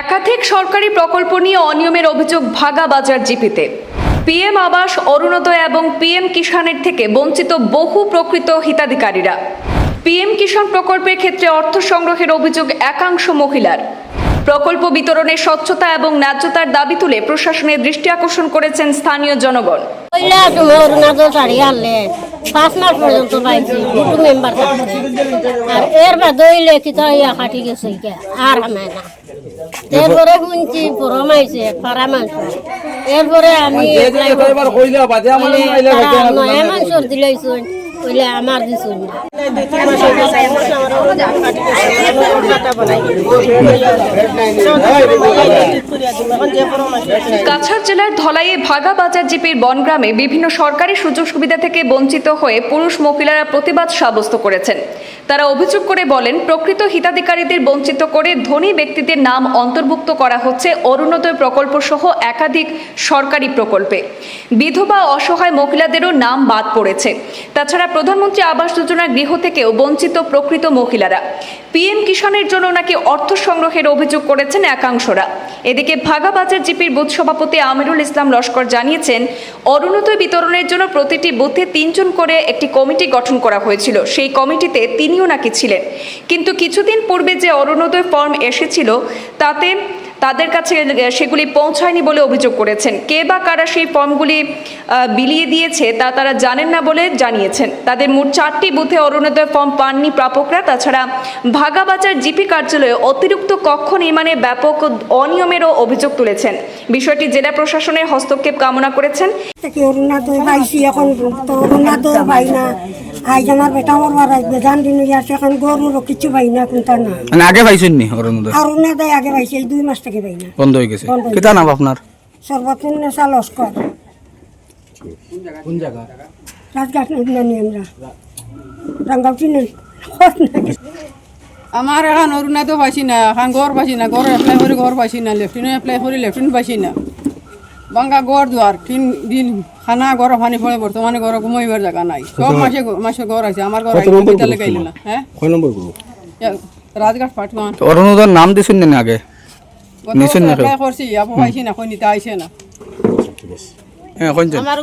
একাধিক সরকারি প্রকল্প নিয়ে অনিয়মের অভিযোগ ভাগা বাজার জিপিতে। পিএম আবাস, অরুণোদয় এবং পিএম কিষাণের থেকে বঞ্চিত বহু প্রকৃত হিতাধিকারীরা। পিএম কিষাণ প্রকল্পের ক্ষেত্রে অর্থ সংগ্রহের অভিযোগ একাংশ মহিলার। প্রকল্প বিতরণে স্বচ্ছতা এবং ন্যায্যতার দাবি তুলে প্রশাসনের দৃষ্টি আকর্ষণ করেছেন স্থানীয় জনগণ। আর এর বাদে হইলে কি আর না। এরপরে শুনছি পরম আইছে পারা মাংস। এরপরে আমি নয়া মাংসর দিলাইছুন বলে আমার দিছুন কাছাড় জেলার ধলাইয়ে ভাগা বাজার জিপির বনগ্রামে বিভিন্ন সরকারি সুযোগ সুবিধা থেকে বঞ্চিত হয়ে পুরুষ মহিলারা প্রতিবাদ সাব্যস্ত করেছেন। তারা অভিযোগ করে বলেন, প্রকৃত হিতাধিকারীদের বঞ্চিত করে ধনী ব্যক্তিদের নাম অন্তর্ভুক্ত করা হচ্ছে অরুণোদয় প্রকল্প সহ একাধিক সরকারি প্রকল্পে। বিধবা অসহায় মহিলাদেরও নাম বাদ পড়েছে। তাছাড়া প্রধানমন্ত্রী আবাস যোজনা গৃহ থেকেও বঞ্চিত প্রকৃত মহিলারা। পিএম কিষাণের জন্য নাকি অর্থ সংগ্রহের অভিযোগ করেছেন একাংশরা। এদিকে ভাগাবাজার জিপির বুথ সভাপতি আমিরুল ইসলাম লস্কর জানিয়েছেন, অরুণোদয় বিতরণের জন্য প্রতিটি বুথে তিনজন করে একটি কমিটি গঠন করা হয়েছিল। সেই কমিটিতে তিনিও নাকি ছিলেন। কিন্তু কিছুদিন পূর্বে যে অরুণোদয় ফর্ম এসেছিল, তাতে তাদের কাছে সেগুলি পৌঁছায়নি বলে অভিযোগ করেছেন। কে বা কারা সেই ফর্মগুলি বিলিয়ে দিয়েছে তা তারা জানেন না বলে জানিয়েছেন। তাদের মোট চারটি বুথে অরুণোদয় ফর্ম পাননি প্রাপকরা। তাছাড়া ভাগাবাজার জিপি কার্যালয়ে অতিরিক্ত কক্ষ নির্মাণে ব্যাপক অনিয়মেরও অভিযোগ তুলেছেন। বিষয়টি জেলা প্রশাসনের হস্তক্ষেপ কামনা করেছেন। আজ আমার বেটা মরবার আসবে জান দিন আছে এখন গরুরও কিছু পাই না কোনটা না মানে আগে পাইছেন নি অরুণোদয় অরুণাচল আগে পাইছি এই দুই মাস থেকে পাই না। বন্ধ হয়ে গেছে। কেতা নাম আপনার সর্বপূর্ণ সাল লস্কর কোন জায়গা রাজঘাট নানি আমরা? রাঙ্গাউটি নেই? আমার এখন অরুণাচল পাইছি না এখন ঘর পাইছি না ঘর এপ্লাই করে ঘর পাইছি না লেফটিনে এপ্লাই করে লেফটিন পাইছি না। বাঙ্গা ঘর দুয়ার তিন দিন খানা ঘর পানি পড়ে বর্তমানে ঘর ঘুমাইবার জায়গা নাই। সব মাসে মাসের ঘর আছে আমার ঘর হসপিটালে গাইলে না হ্যাঁ? কয় নম্বর গ্রুপ? রাজঘাট পাটমান অরুণোদয়ের নাম দিছেন নি আগে? নিছেন না করছি আপু পাইছি না কই নিতে আইছে না। হ্যাঁ আমার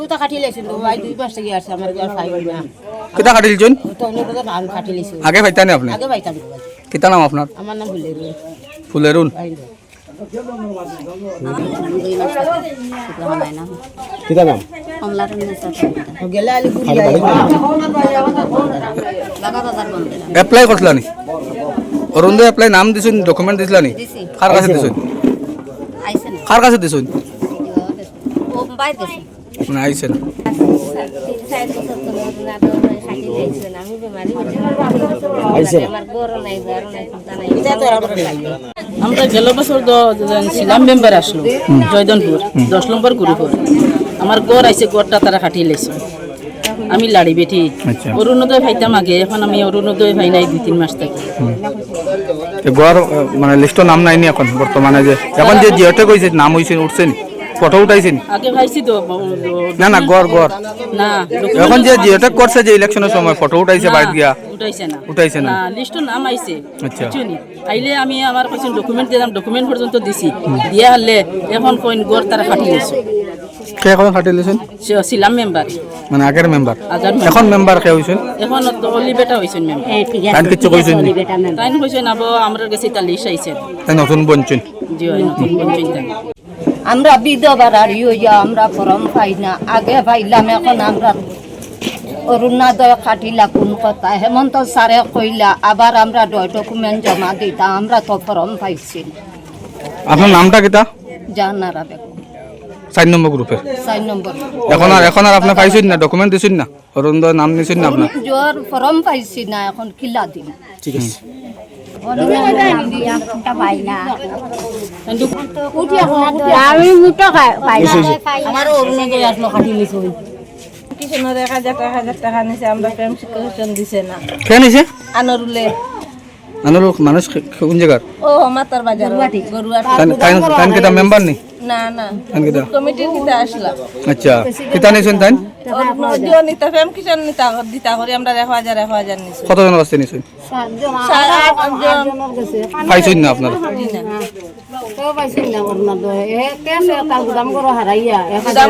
ভাই দুই মাস থেকে আসছে আমার না। কাটিলছেন তো অন্য নাম খাটি লেছিল আগে পাইতানি আপনি? আগে পাইতাম। নাম আপনার? আমার নাম ভুলে রে ফুলেরুন কেতা নাম এপ্লাই করছিলানি অরুণোদয় এপ্লাই নাম দিছেন ডকুমেন্ট দিছিলানি দিছি। কার কাছে দিছেন না? কার কাছে দিছেন ও আমরা গেল বছর ছিলাম মেম্বার আসলো জয়দনপুর দশ নম্বর গ্রুপর আমার গড় আইছে গড়টা তারা কাটিয়ে লেছে। আমি লাড়ি বেটি। আচ্ছা। অরুণোদয় ভাইতাম আগে এখন আমি অরুণোদয় ভাই নাই দুই তিন মাস থেকে। গড় মানে লিস্টর নাম নাইনি এখন বর্তমানে যে। এখন যে জিওতে কইছে নাম হইছে উঠছেন। ফটো উঠাইছেন? আগে ভাইছি তো না না গড় গড়। না এখন যে জিওতে করছে যে ইলেকশনের সময় ফটো উঠাইছে বাড়িতে গিয়া? উঠাইছে না। উঠাইছে না। না নাম আইছে আচ্ছা। আইলে আমি আমার কাছে ডকুমেন্ট দিলাম ডকুমেন্ট পর্যন্ত দিছি। দিয়া হলে এখন কইন গড় তারা কাটিয়ে লেছে। কে এখন খাটিলেছেন সে ছিলাম মেম্বার মানে আগের মেম্বার এখন মেম্বার কে হইছেন? এখন তো অলি বেটা হয়েছেন মেম্বার তাই কিছু কইছেন নি? তাই কইছেন আবো আমরা কাছে তার লিস্ট আইছেন তাই নতুন বঞ্চন। জি নতুন তাই। আমরা বিধবার আর ইয়া আমরা ফরম পাই না। আগে পাইলাম এখন আমরা অরুণাদয় খাটিলা কোন কথা? হেমন্ত স্যারে কইলা আবার আমরা ডকুমেন্ট জমা দিতাম আমরা তো ফরম পাইছি আপনার নামটা কিতা জানারা বেগম চার নম্বর গ্রুপের চার নম্বর। এখন আর এখন আর আপনি পাইছেন না ডকুমেন্ট দিছেন না? অরুণোদয় নাম নিছেন না আপনার? জ্বর ফরম পাইছি না এখন কিলা দিন ঠিক আছে। আমি মুটো পাই আমারও অরুণোদয় আসলো কাটি লিছো কিষণের এক হাজার টাকা নিছে আমরা প্রেম দিছে না কে নিছে আনরুলে আনুর মানুষ কোন জায়গার? ও মাতার বাজার। গরুয়ার তাই তাই মেম্বার নি? না না কমিটির কিতা আসলাম আচ্ছা কিতা নিয়েছেন তাই ওর নিতা ফেম কিষান নিতা দিতা করে আমরা এক হাজার এক হাজার নিছি কাছে নিয়েছেন সারা আটজন পাইছেন না আপনারা দাম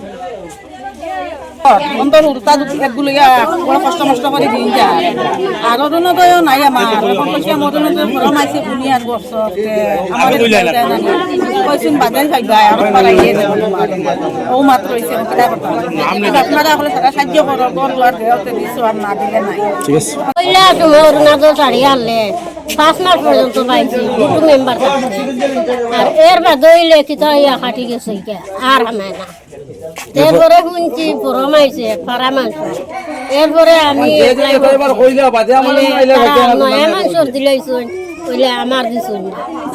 অন্তর বড় কষ্ট মষ্ট করে দিন যায় আগর তো নাই আমার এখন কইছে মদন তো ফরম আইছে বুনিয়াদ বর্ষ আমার কইছেন বাজাই খাইবা আর পারাইয়ে ও মাত্র হইছে কিটা কথা আপনারা সাহায্য আর না দিলে নাই ঠিক আছে দুটো আর এর ইয়া খাটি গেছে আর হামায় না। এরপরে শুনছি পরম আইছে পাড়া মাংস। এরপরে আমি নয়া মাংসর দিলাইছুন কইলে আমার দিছুন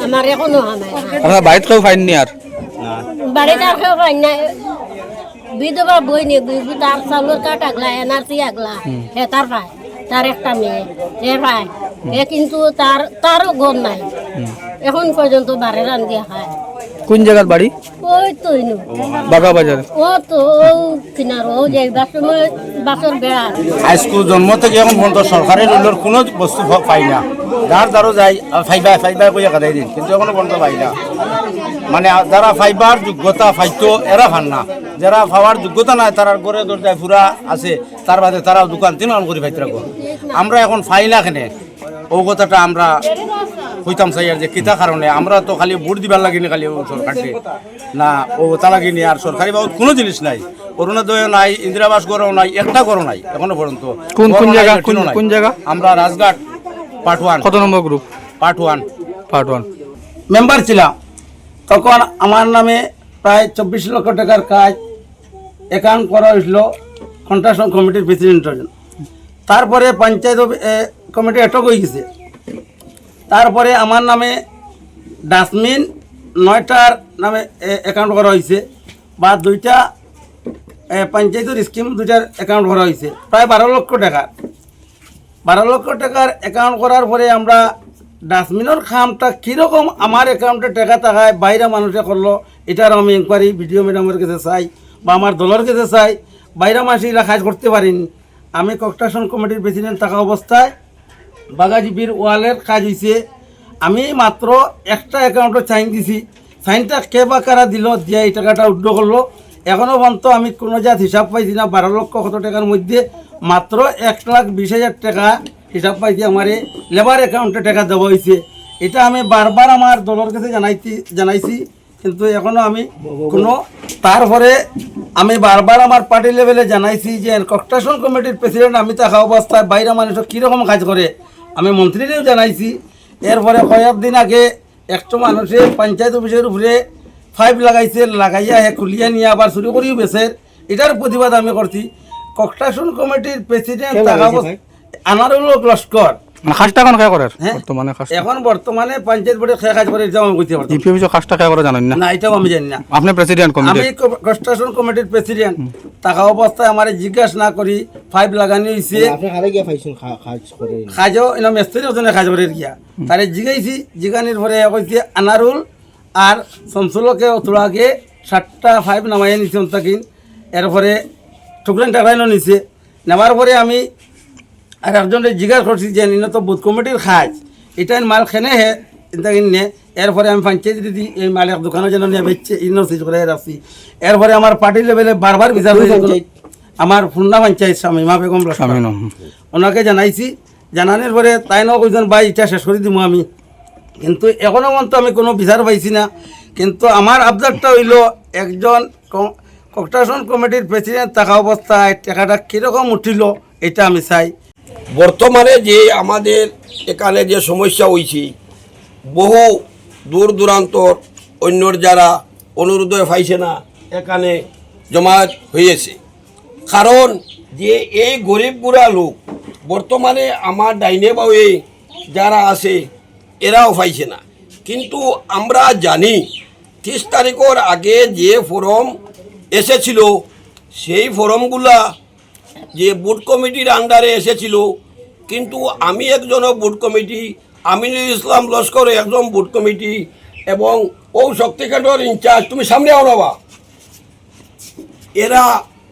আমার এখনও না আপনার বাড়িতে কেউ পাইননি আর বাড়িতে আর কেউ পাই না বিধবা বই নি বিধু তার চাউলের কাঠ আগলা এনআরসি আগলা হে তার পায় তার একটা মেয়ে হে পায় হে কিন্তু তার তারও ঘর নাই। এখন পর্যন্ত বারে রান দিয়া খায়। কোন জায়গার বাড়ি ওই তো ইনু বাগা বাজার? ও তো ও কিনার ও যে বাসর বাসর বেড়া। হাইস্কুল জন্ম থেকে এখন পর্যন্ত সরকারের উল্লোর কোনো বস্তু পাই না। যার দ্বারও যাই ফাইবা ফাইবা কইয়া কাটাই দিন কিন্তু এখনও পর্যন্ত পাই না। মানে যারা ফাইবার যোগ্যতা ফাইতো এরা ফান না। যারা পাওয়ার যোগ্যতা নাই তারা গড়ে দরজায় ফুরা আছে তার বাদে তারা দোকান তিন করে ফাইতে আমরা এখন ফাই না কেনে। ও কথাটা আমরা হইতাম চাই আর যে কিতা কারণে আমরা তো খালি ভোট দিবার লাগিনি খালি ও সরকারকে। না ও তা লাগিনি আর সরকারি বাবদ কোনো জিনিস নাই। অরুণোদয় নাই ইন্দিরাবাস গড়ও নাই একটা গড়ও নাই এখনও পর্যন্ত। কোন- কোন জায়গা? কোন- কোন জায়গা? আমরা রাজঘাট পার্ট ওয়ান। কত number group part one. Part one. Member ছিলাম তখন আমার নামে প্রায় চব্বিশ লক্ষ টাকার কাজ অ্যাকাউন্ট করা হয়েছিল কন্ট্রাকশন কমিটির প্রেসিডেন্টের জন্য। তারপরে পঞ্চায়েত অফি- কমিটি এটক হয়ে গেছে। তারপরে আমার নামে ডাস্টবিন নয়টার নামে অ্যাকাউন্ট করা হয়েছে। বা দুইটা পঞ্চায়েতের স্কিম দুইটার অ্যাকাউন্ট করা হয়েছে। প্রায় বারো লক্ষ টাকা। বারো লক্ষ টাকার অ্যাকাউন্ট করার পরে আমরা ডাস্টবিনের খামটা কীরকম আমার অ্যাকাউন্টে টাকা টাকায় বাইরে মানুষে করল, এটার আমি ইনকোয়ারি ভিডিও ম্যাডামের কাছে চাই বা আমার দলের কাছে চাই। বাইরে মাসে এরা কাজ করতে পারিনি। আমি ককটাশন কমিটির প্রেসিডেন্ট থাকা অবস্থায় বাগাজিপির ওয়ালের কাজ হয়েছে আমি মাত্র একটা অ্যাকাউন্টে সাইন দিছি। সাইনটা কে বা কারা দিল, দিয়ে এই টাকাটা উড্ড করল। এখনও পর্যন্ত আমি কোনো জাত হিসাব পাইছি না, বারো লক্ষ কত টাকার মধ্যে। মাত্র এক লাখ বিশ হাজার টাকা হিসাব পাইছি আমার লেবার অ্যাকাউন্টে টাকা দেওয়া হয়েছে এটা আমি বারবার আমার দলের কাছে জানাইছি জানাইছি, কিন্তু এখনও আমি কোনো, তারপরে আমি বারবার আমার পার্টি লেভেলে জানাইছি যে ককটাশন কমিটির প্রেসিডেন্ট আমি থাকা অবস্থায় বাইরে মানুষ কীরকম কাজ করে? আমি মন্ত্রীরেও জানাইছি। এরপরে কয়েকদিন আগে একশো মানুষে পঞ্চায়েত অফিসের উপরে ফাইভ লাগাইছে লাগাইয়া হে খুলিয়া নিয়ে আবার শুরু করিও বেছে। এটার প্রতিবাদ আমি করছি। কক্টাসন কমিটির প্রেসিডেন্ট আনারুল লস্কর। মানে খাসটা এখন খেয়া করার? হ্যাঁ। বর্তমানে খাস এখন বর্তমানে পঞ্চায়েত বোর্ডে খেয়ে কাজ করে এটাও আমি বুঝতে পারছি। জিপি খাসটা খেয়া করা জানেন না? না এটাও আমি জানি না। আপনি প্রেসিডেন্ট কমিটি আমি কনস্ট্রাকশন কমিটির প্রেসিডেন্ট থাকা অবস্থায় আমার জিজ্ঞাসা না করি ফাইভ লাগানি হয়েছে আপনি খালে গিয়ে পাইছেন কাজ করে। কাজও এনে মেস্ত্রি ওজনে কাজ করে গিয়া। তারে জিগাইছি জিগানির পরে কইছে আনারুল আর শমসুলকে তোলাকে সাতটা ফাইভ নামাই নিছে তাকিন এরপরে টুকরেন টাকাইনো নিছে। নেওয়ার পরে আমি আর একজনের জিজ্ঞাসা করছি যে নিন তো বুথ কমিটির খাজ এটা মাল খেনে হে নে এরপরে আমি পঞ্চায়েত দিদি এই মাল এক দোকানে যেন নিয়ে বেচছে ইনো সিজ করে রাখছি এরপরে আমার পার্টি লেভেলে বারবার বিচার হয়েছে আমার ফুন্না পঞ্চায়েত স্বামী মা বেগম ওনাকে জানাইছি। জানানোর পরে তাই ন কইজন ভাই এটা শেষ করে দিব আমি। কিন্তু এখনও পর্যন্ত আমি কোনো বিচার পাইছি না। কিন্তু আমার আবদারটা হইল একজন ককটাশন কমিটির প্রেসিডেন্ট থাকা অবস্থায় টাকাটা কীরকম উঠিল এটা আমি চাই। বর্তমানে যে আমাদের এখানে যে সমস্যা হয়েছে বহু দূর দূরান্তর অন্যর যারা অনুরোধ পাইছে না, এখানে জমায়েত হয়েছে কারণ যে এই গরিব গুড়া লোক, বর্তমানে আমার ডাইনে বাউয়ে যারা আছে, এরাও পাইছে না। কিন্তু আমরা জানি, তিরিশ তারিখের আগে যে ফর্ম এসেছিল, সেই ফর্মগুলা যে বুট কমিটির আন্ডারে এসেছিল, কিন্তু আমি একজনও বুট কমিটি আমিনুল ইসলাম লস্কর একজন বুট কমিটি এবং ও শক্তিকেন্দ্রের ইনচার্জ তুমি সামনে আও বাবা। এরা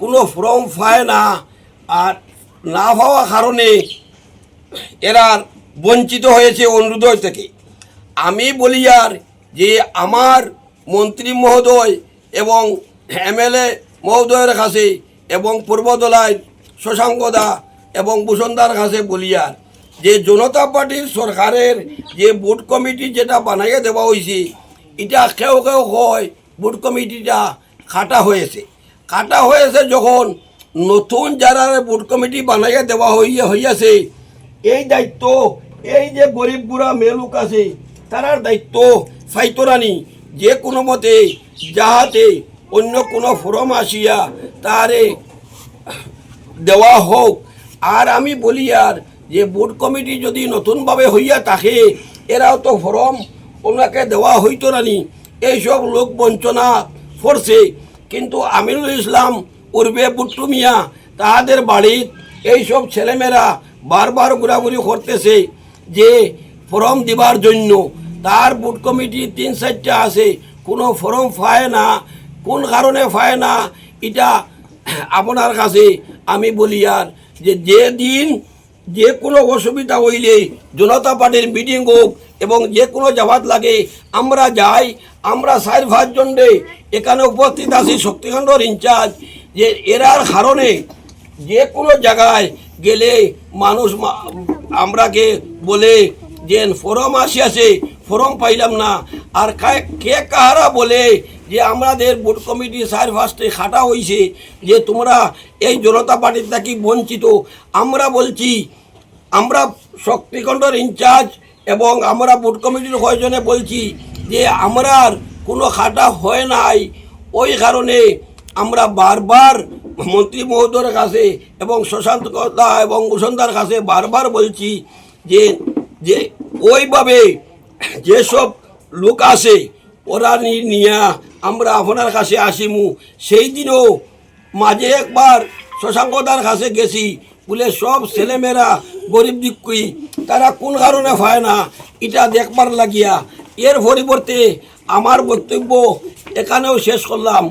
কোনো ফর্ম পায় না আর না পাওয়া কারণে এরা বঞ্চিত হয়েছে অনুরোধ থেকে। আমি বলি আর যে আমার মন্ত্রী মহোদয় এবং এমএলএ মহোদয়ের কাছে এবং পূর্বদলায় শশাঙ্কদা এবং ভূষণদার কাছে বলি আর যে জনতা পার্টির সরকারের যে বুট কমিটি যেটা বানাইয়ে দেওয়া হয়েছে এটা কেউ কেউ হয় বুট কমিটিটা খাটা হয়েছে। কাটা হয়েছে যখন নতুন যারা বুট কমিটি বানাইয়া দেওয়া হইয়া হইয়াছে, এই দায়িত্ব, এই যে গরিব বুড়া মেলুক আছে, তারার দায়িত্ব ফাইতরানি। যে কোনো মতে যাহাতে অন্য কোনো ফরম আসিয়া তারে দেওয়া হোক। আর আমি বলি আর, যে বোর্ড কমিটি যদি নতুনভাবে হইয়া থাকে, এরাও তো ফরম ওনাকে দেওয়া হইতো নানি এইসব লোক বঞ্চনা করছে। কিন্তু আমিনুল ইসলাম পূর্বে বুট্টু মিয়া, তাহাদের বাড়ির এইসব ছেলেমেয়েরা বারবার ঘোরাঘুরি করতেছে যে ফর্ম দিবার জন্য। তার বুট কমিটি তিন চারটা আছে। কোনো ফর্ম পায় না, কোন কারণে পায় না, এটা আপনার কাছে আমি বলি, আর যে যে দিন যে কোনো অসুবিধা হইলে জনতা পার্টির মিটিং হোক এবং যে কোনো যাবাত লাগে, আমরা যাই, আমরা পাঁচজন রে এখানে উপস্থিত আছি শক্তিখণ্ডর ইনচার্জ যে এরার কারণে যে কোনো জায়গায় গেলে মানুষ আমরাকে বলে যে ফরম আসিয়াছে ফরম পাইলাম না। আর কে কাহারা বলে যে আমাদের বুট কমিটি সার ফার্স্টে খাটা হয়েছে যে তোমরা এই জনতা পার্টির থাকি বঞ্চিত। আমরা বলছি, আমরা শক্তিখণ্ডর ইনচার্জ এবং আমরা বুট কমিটির কয়জনে বলছি যে আমরার কোনো খাটা হয় নাই। ওই কারণে আমরা বারবার মন্ত্রী মহোদয়ের কাছে এবং শশান্ত দা এবং ভূষণদার কাছে বারবার বলছি যে যে ওইভাবে যেসব লোক আসে ওরা নিয়া আমরা আপনার কাছে আসিমু। সেই দিনও মাঝে একবার শশাঙ্কদার কাছে গেছি। বলে, সব ছেলেমেয়েরা গরিব দিকুই তারা কোন কারণে হয় না? এটা দেখবার লাগিয়া। এর পরিবর্তে আমার বক্তব্য এখানেও শেষ করলাম।